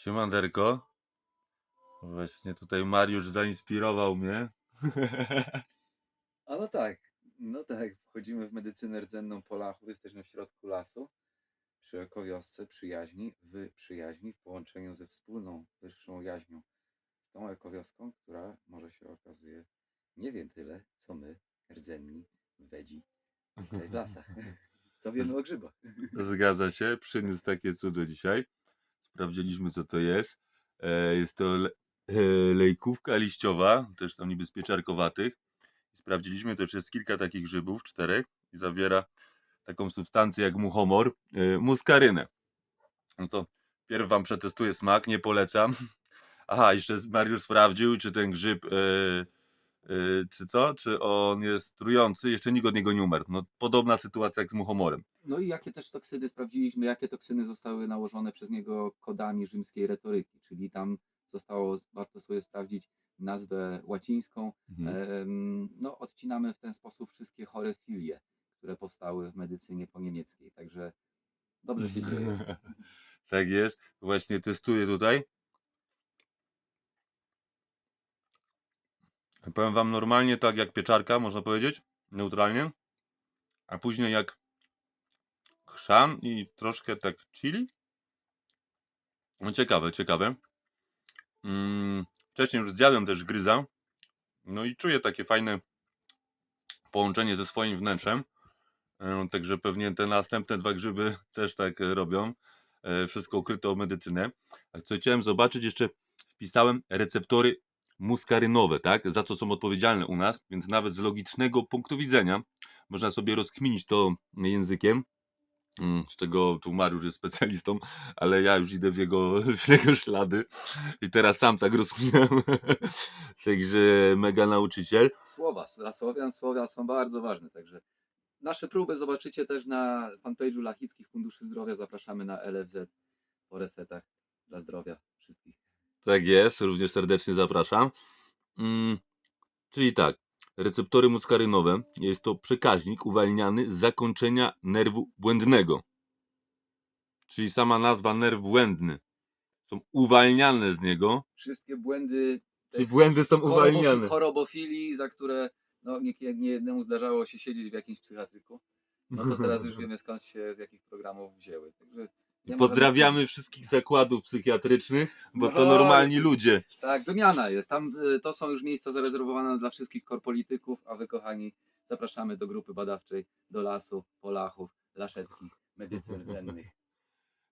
Siemanderko. Właśnie tutaj Mariusz zainspirował mnie. A no tak, no tak, wchodzimy w medycynę rdzenną Polachów, jesteśmy w środku lasu, przy ekowiosce przyjaźni, w przyjaźni, w połączeniu ze wspólną, wyższą jaźnią, z tą ekowioską, która może się okazuje nie wiem tyle, co my, rdzenni, wedzi, w lasach. Co wiemy o grzybach. Zgadza się, przyniósł takie cudo dzisiaj. Sprawdziliśmy co to jest. E, Jest to e, lejkówka liściowa, też tam niby z pieczarkowatych. Sprawdziliśmy też jest kilka takich grzybów, czterech i zawiera taką substancję jak muchomor, e, muskarynę. No to pierw wam przetestuję smak, nie polecam. Aha, jeszcze Mariusz sprawdził, czy ten grzyb, e, czy co, czy on jest trujący. Jeszcze nikt od niego nie umarł. No, podobna sytuacja jak z muchomorem. No i jakie też toksyny sprawdziliśmy, jakie toksyny zostały nałożone przez niego kodami rzymskiej retoryki, czyli tam zostało, warto sobie sprawdzić nazwę łacińską. Mhm. No, odcinamy w ten sposób wszystkie chore filie, które powstały w medycynie po niemieckiej, także dobrze się dzieje. tak jest. Właśnie testuję tutaj. Powiem wam normalnie, tak jak pieczarka, można powiedzieć, neutralnie. A później jak chrzan i troszkę tak chili. No ciekawe, ciekawe. Mm, wcześniej już zjadłem też gryza. No i czuję takie fajne połączenie ze swoim wnętrzem. E, Także pewnie te następne dwa grzyby też tak e, robią. E, Wszystko ukryte o medycynę. Co chciałem zobaczyć, jeszcze wpisałem receptory muskarynowe, tak? Za co są odpowiedzialne u nas, więc nawet z logicznego punktu widzenia można sobie rozkminić to językiem. Mm, Z czego tu Mariusz jest specjalistą, ale ja już idę w jego, w jego ślady i teraz sam tak rozkminiam. Także mega nauczyciel. Słowa, Słowian słowa są bardzo ważne, także nasze próby zobaczycie też na fanpage'u Lachickich Funduszy Zdrowia, zapraszamy na LFZ po resetach dla zdrowia wszystkich. Tak jest, również serdecznie zapraszam. Mm, czyli tak, receptory muskarynowe jest to przekaźnik uwalniany z zakończenia nerwu błędnego. Czyli sama nazwa nerw błędny. Są uwalniane z niego. Wszystkie błędy Czyli błędy są uwalniane. chorobofilii, za które no, nie, nie jednemu zdarzało się siedzieć w jakimś psychiatryku. No to teraz już wiemy skąd się, z jakich programów wzięły. Także nie pozdrawiamy wszystkich zakładów psychiatrycznych, bo to No, normalni ludzie. Tak, wymiana jest. Tam y, to są już miejsca zarezerwowane dla wszystkich korpolityków, a wy kochani zapraszamy do grupy badawczej, do lasu, Polachów, Laszeckich, medycyn rdzennych.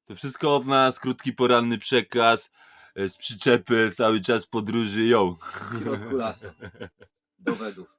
To wszystko od nas, krótki poranny przekaz, e, z przyczepy, cały czas podróży, ją. W środku lasu. Do wedów.